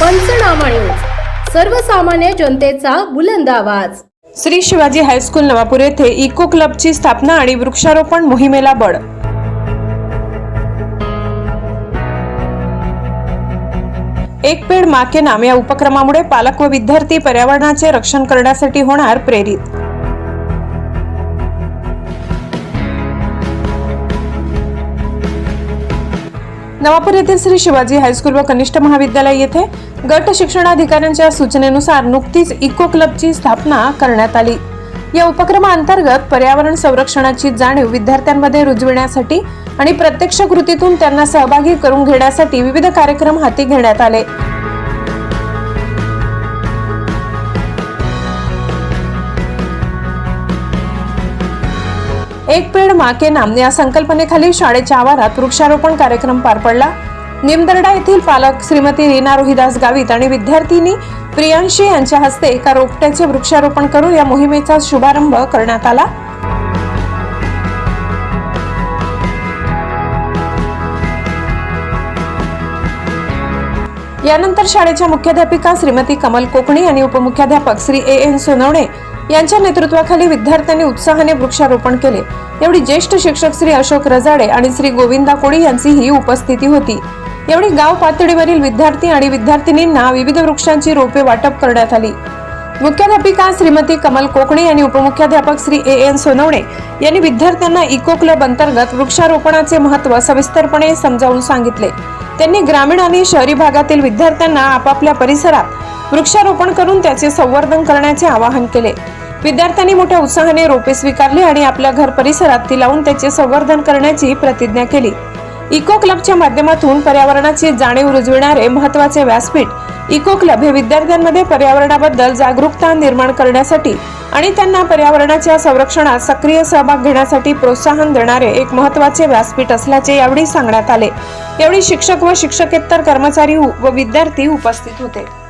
पंचनामा न्यूज. सर्वसामान्य जनतेचा बुलंद आवाज. श्री शिवाजी हायस्कूल नवापूर येथे इको क्लबची स्थापना आणि वृक्षारोपण मोहिमेला बळ. एक पेड माके नाम या उपक्रमामुळे पालक व विद्यार्थी पर्यावरणाचे रक्षण करण्यासाठी होणार प्रेरित. नवापूर येथील श्री शिवाजी हायस्कूल व कनिष्ठ महाविद्यालय येथे गट शिक्षणाधिकाऱ्यांच्या सूचनेनुसार नुकतीच इको क्लबची स्थापना करण्यात आली. या उपक्रमाअंतर्गत पर्यावरण संरक्षणाची जाणीव विद्यार्थ्यांमध्ये रुजविण्यासाठी आणि प्रत्यक्ष कृतीतून त्यांना सहभागी करून घेण्यासाठी विविध कार्यक्रम हाती घेण्यात आले. एक पेड मा के नाम या संकल्पनेखाली शाळेच्या आवारात वृक्षारोपण कार्यक्रम पार पडला. निमदर्डा येथील पालक श्रीमती रीना रोहिदास गावित आणि विद्यार्थिनी प्रियांशी यांच्या हस्ते एका रोपट्याचे वृक्षारोपण करून या मोहिमेचा शुभारंभ करण्यात आला. यानंतर शाळेच्या मुख्याध्यापिका श्रीमती कमल कोकणी आणि उपमुख्याध्यापक श्री ए एन सोनवणे यांच्या नेतृत्वाखाली विद्यार्थ्यांनी उत्साहाने वृक्षारोपण केले. एवढी ज्येष्ठ शिक्षक श्री अशोक रजाडे आणि श्री गोविंदा कोळी यांची ही उपस्थिती होती. एवढी गाव पातळीवरील विद्यार्थी आणि विद्यार्थिनींना विविध वृक्षांची रोपे वाटप करण्यात आली. मुख्याध्यापिका श्रीमती कमल कोकणी आणि उपमुख्याध्यापक श्री ए एन सोनवणे यांनी विद्यार्थ्यांना इको क्लब अंतर्गत वृक्षारोपणाचे महत्त्व सविस्तरपणे समजावून सांगितले. त्यांनी ग्रामीण आणि शहरी भागातील विद्यार्थ्यांना आपापल्या परिसरात वृक्षारोपण करून त्याचे संवर्धन करण्याचे आवाहन केले. विद्यार्थ्यांनी मोठ्या उत्साहाने रोपे स्वीकारली आणि आपल्या घर परिसरात ती लावून त्याचे संवर्धन करण्याची प्रतिज्ञा केली. इको क्लबच्या माध्यमातून पर्यावरणाची जाणीव रुजविणारे महत्त्वाचे व्यासपीठ इको क्लब हे विद्यार्थ्यांमध्ये पर्यावरणाबद्दल जागरूकता निर्माण करण्यासाठी आणि त्यांना पर्यावरणाच्या संरक्षणात सक्रिय सहभाग घेण्यासाठी प्रोत्साहन देणारे एक महत्त्वाचे व्यासपीठ असल्याचे यावेळी सांगण्यात आले. यावेळी शिक्षक व शिक्षकेतर कर्मचारी व विद्यार्थी उपस्थित होते.